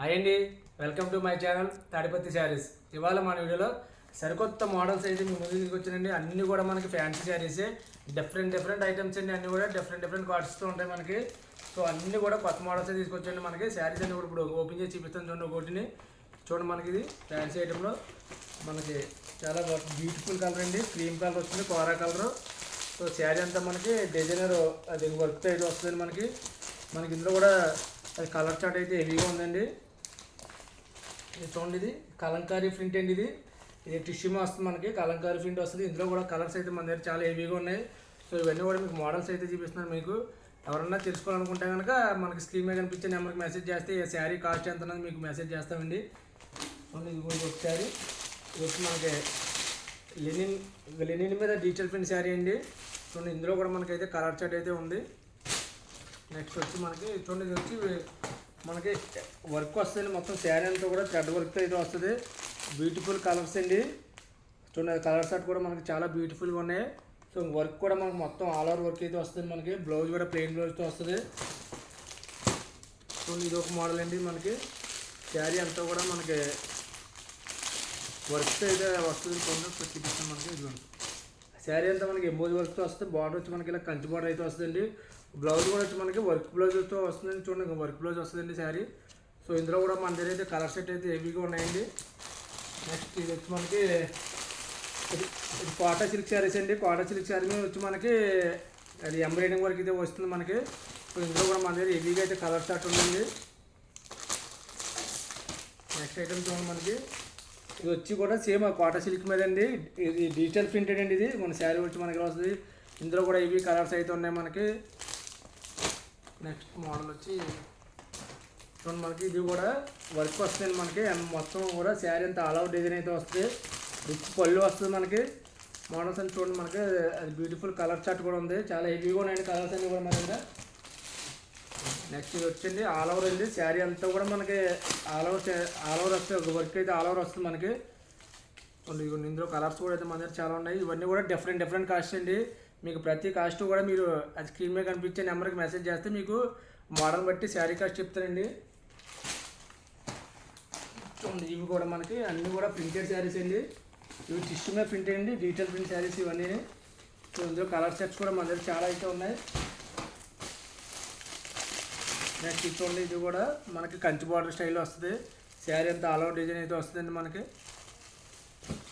Hi అండి welcome to my channel Tadipatri sarees ఇవాళ మన వీడియోలో సరికొత్త మోడల్స్ అయితే మీ ముందు తీసుకొచ్చానండి. అన్ని కూడా మనకి ఫ్యాన్సీ శారీసే డిఫరెంట్ డిఫరెంట్ ఐటమ్స్ అండి. అన్నీ కూడా డిఫరెంట్ డిఫరెంట్ కాస్ట్తో ఉంటాయి మనకి. సో అన్ని కూడా కొత్త మోడల్స్ తీసుకొచ్చండి మనకి. శారీస్ అన్ని కూడా ఇప్పుడు ఓపెన్ చేసి చూపిస్తాను చూడండి ఒకటిని చూడండి మనకి ఇది ఫ్యాన్సీ ఐటెంలో మనకి చాలా బ్యూటిఫుల్ కలర్ అండి. క్రీమ్ కలర్ వస్తుంది కోరా కలరు సో శారీ అంతా మనకి డిజైనర్ అది వర్క్ అయితే వస్తుంది మనకి. మనకి ఇందులో కూడా అది కలర్ చార్ట్ అయితే హెవీగా ఉందండి. ఇది చూడండి ఇది కలంకారీ ప్రింట్ అండి ఇది. ఇది టిష్యూ వస్తుంది మనకి కలంకారీ ప్రింట్ వస్తుంది. ఇందులో కూడా కలర్స్ అయితే మన దగ్గర చాలా హెవీగా ఉన్నాయి. సో ఇవన్నీ కూడా మీకు మోడల్స్ అయితే చూపిస్తున్నాను మీకు. ఎవరన్నా తెలుసుకోవాలనుకుంటే కనుక మనకి స్క్రీన్ మీద కనిపించే నెంబర్కి మెసేజ్ చేస్తే ఈ శారీ కాస్ట్ ఎంత అన్నది మీకు మెసేజ్ చేస్తామండి. చూడండి ఇది కూడా ఒక శారీ. ఇది వచ్చి మనకి లెనిన్ లెనిన్ మీద డిజిటల్ ప్రింట్ శారీ అండి. చూడండి ఇందులో కూడా మనకైతే కలర్ చార్ట్ అయితే ఉంది. నెక్స్ట్ వచ్చి మనకి చూడండి ఇది వచ్చి మనకి వర్క్ వస్తుంది మొత్తం శారీ అంతా కూడా థ్రెడ్ వర్క్తో అయితే వస్తుంది. బ్యూటిఫుల్ కలర్స్ అండి. చూడండి కలర్ షర్ట్ కూడా మనకి చాలా బ్యూటిఫుల్గా ఉన్నాయి. సో వర్క్ కూడా మనకి మొత్తం ఆల్ ఓవర్ వర్క్ అయితే వస్తుంది మనకి. బ్లౌజ్ కూడా ప్లెయిన్ బ్లౌజ్తో వస్తుంది. సో ఇది ఒక మోడల్ అండి మనకి. శారీ అంతా కూడా మనకి వర్క్ అయితే వస్తుంది కొంచెం చూపిస్తాం మనకి ఇదిగోండి. శారీ అంతా మనకి ఎంబోజ్ వర్క్తో వస్తుంది. బార్డర్ వచ్చి మనకి ఇలా కంచి బార్డర్ అయితే వస్తుందండి. బ్లౌజ్ కూడా వచ్చి మనకి వర్క్ బ్లౌజ్తో వస్తుందండి చూడండి వర్క్ బ్లౌజ్ వస్తుందండి శారీ. సో ఇందులో కూడా మన దగ్గర అయితే కలర్ సెట్ అయితే హెవీగా ఉన్నాయండి. నెక్స్ట్ ఇది వచ్చి మనకి ఇది కోటా సిల్క్ శారీస్ అండి. కోటా సిల్క్ శారీ మీద వచ్చి మనకి అది ఎంబ్రాయిడింగ్ వర్క్ అయితే వస్తుంది మనకి. సో ఇందులో కూడా మన దగ్గర హెవీగా అయితే కలర్ షార్ట్ ఉందండి. నెక్స్ట్ ఐటమ్ చూడండి మనకి. ఇది వచ్చి కూడా సేమ్ కోటా సిల్క్ మీద అండి. ఇది డిజిటల్ ప్రింటెడ్ అండి ఇది. మన శారీ వచ్చి మనకి వస్తుంది ఇందులో కూడా ఇవి కలర్స్ అయితే ఉన్నాయి మనకి. నెక్స్ట్ మోడల్ వచ్చి చూడండి మనకి ఇది కూడా వర్క్ వస్తుంది మనకి. మొత్తం కూడా శారీ అంతా ఆల్ అవుట్ డిజైన్ అయితే వస్తుంది. రిచ్ పళ్ళు వస్తుంది మనకి. మోడల్స్ అని చూడండి మనకి. అది బ్యూటిఫుల్ కలర్ చార్ట్ కూడా ఉంది. చాలా హెవీగా ఉన్నాయండి కలర్స్ అన్నీ కూడా మన దగ్గర నెక్స్ట్ ఇది వచ్చింది ఆల్ ఓవర్ అండి. శారీ అంతా కూడా మనకి ఆల్ ఓవర్ ఆల్ ఓవర్ వస్తుంది ఒక వర్క్ అయితే ఆల్ ఓవర్ వస్తుంది మనకి. ఇందులో కలర్స్ కూడా అయితే మన దగ్గర చాలా ఉన్నాయి. ఇవన్నీ కూడా డిఫరెంట్ డిఫరెంట్ కాస్ట్ అండి. మీకు ప్రతి కాస్ట్ కూడా మీరు అది స్క్రీన్ మీద కనిపించే నెంబర్కి మెసేజ్ చేస్తే మీకు మోడల్ బట్టి శారీ కాస్ట్ చెప్తారండి. చూడండి ఇవి కూడా మనకి అన్నీ కూడా ప్రింటెడ్ శారీస్ అండి. ఇవి టిష్యూ మీద ప్రింట్ అండి డిజిటల్ ప్రింట్ శారీస్ ఇవన్నీ సో ఇందులో కలర్ సెట్స్ కూడా మన దగ్గర చాలా అయితే ఉన్నాయి. నెక్స్ట్ చూడండి ఇది కూడా మనకి కంచి బార్డర్ స్టైల్లో వస్తుంది. శారీ అంతా ఆల్ అవుట్ డిజైన్ అయితే వస్తుందండి మనకి చూడండి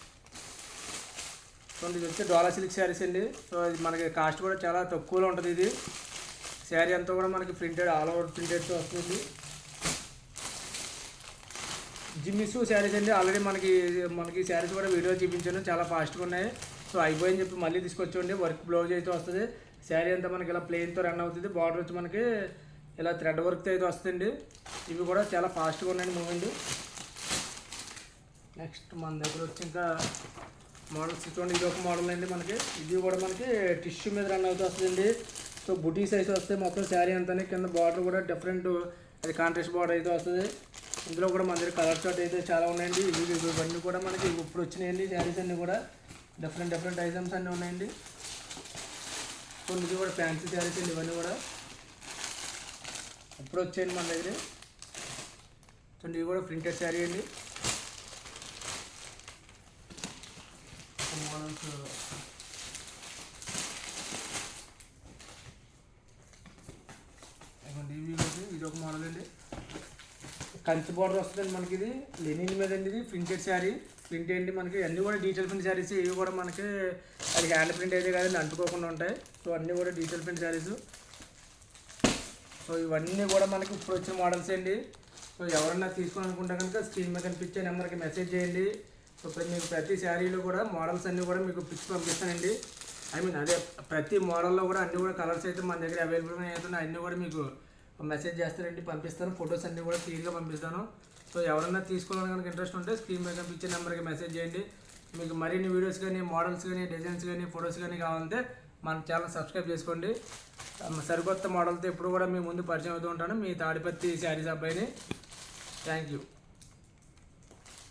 ఇది వచ్చి డోలా సిల్క్ శారీస్ అండి. సో ఇది మనకి కాస్ట్ కూడా చాలా తక్కువలో ఉంటుంది ఇది. శారీ అంతా కూడా మనకి ప్రింటెడ్ ఆల్ ఓవర్ ప్రింటెడ్తో వస్తుంది. జిమ్మిసు శారీస్ అండి. ఆల్రెడీ మనకి మనకి శారీస్ కూడా వీడియో చూపించాను. చాలా ఫాస్ట్గా ఉన్నాయి. సో అయిపోయింది చెప్పి మళ్ళీ తీసుకొచ్చండి. వర్క్ బ్లౌజ్ అయితే వస్తుంది. శారీ అంతా మనకి ఇలా ప్లెయిన్తో రన్ అవుతుంది. బార్డర్ వచ్చి మనకి ఇలా థ్రెడ్ వర్క్తో అయితే వస్తుంది ఇవి కూడా చాలా ఫాస్ట్గా ఉన్నాయండి మూమెంట్ నెక్స్ట్ మన దగ్గర వచ్చి ఇంకా మోడల్స్ చూడండి ఇది ఒక మోడల్ అండి మనకి. ఇది కూడా మనకి టిష్యూ మీద రన్ అవుతూ వస్తుందండి. సో బుటీ సైజ్ వస్తే మొత్తం శారీ అంతా కింద బార్డర్ కూడా డిఫరెంట్ అది కాంట్రాస్ట్ బార్డర్ అయితే వస్తుంది. ఇందులో కూడా మన దగ్గర కలర్ చార్ట్ అయితే చాలా ఉన్నాయండి. ఇవి ఇవన్నీ కూడా మనకి ఇప్పుడు వచ్చినాయండి శారీస్ అన్నీ కూడా. డిఫరెంట్ డిఫరెంట్ ఐటమ్స్ అన్నీ ఉన్నాయండి. కొన్ని కూడా ఫ్యాన్సీ శారీస్ అండి ఇవన్నీ కూడా. ఇప్పుడు వచ్చాయండి మన దగ్గర. చూడండి ఇవి కూడా ప్రింటెడ్ శారీ అండి. మోడల్స్ ఇదిగోండి ఇవి ఇది ఒక మోడల్ అండి కంచి బార్డర్ వస్తుందండి మనకి ఇది లెనిన్ మీద అండి ఇది ప్రింటెడ్ శారీ. ప్రింట్ ఏంటి మనకి అన్నీ కూడా డీటెయిల్ ప్రింట్ శారీస్. ఇవి కూడా మనకి అది హ్యాండ్ ప్రింట్ అయితే కాదండి అంటుకోకుండా ఉంటాయి. సో అన్నీ కూడా డీటెయిల్ ప్రింట్ శారీస్. సో ఇవన్నీ కూడా మనకి ఇప్పుడు వచ్చిన మోడల్స్ అండి. సో ఎవరన్నా తీసుకోవాలనుకుంటే కనుక స్క్రీన్ మీద కనిపించే నెంబర్కి మెసేజ్ చేయండి. సో మీకు ప్రతి శారీలో కూడా మోడల్స్ అన్నీ కూడా మీకు పిక్స్ పంపిస్తానండి. ఐ మీన్ అదే ప్రతి మోడల్లో కూడా అన్ని కూడా కలర్స్ అయితే మన దగ్గర అవైలబుల్గా అవుతున్నాయి అన్నీ కూడా మీకు మెసేజ్ చేస్తారండి పంపిస్తాను. ఫొటోస్ అన్నీ కూడా క్లియర్గా పంపిస్తాను. సో ఎవరన్నా తీసుకోవాలని కనుక ఇంట్రెస్ట్ ఉంటే స్క్రీన్ మీద కనిపించే నెంబర్కి మెసేజ్ చేయండి. మీకు మరిన్ని వీడియోస్ కానీ మోడల్స్ కానీ డిజైన్స్ కానీ ఫొటోస్ కానీ కావాలంటే మన ఛానల్ సబ్స్క్రైబ్ చేసుకోండి. సరికొత్త మోడల్తో ఎప్పుడు కూడా మీ ముందు పరిచయం అవుతూ ఉంటాను. మీ తాడిపత్తి శారీస్ అబ్బాయిని. Thank you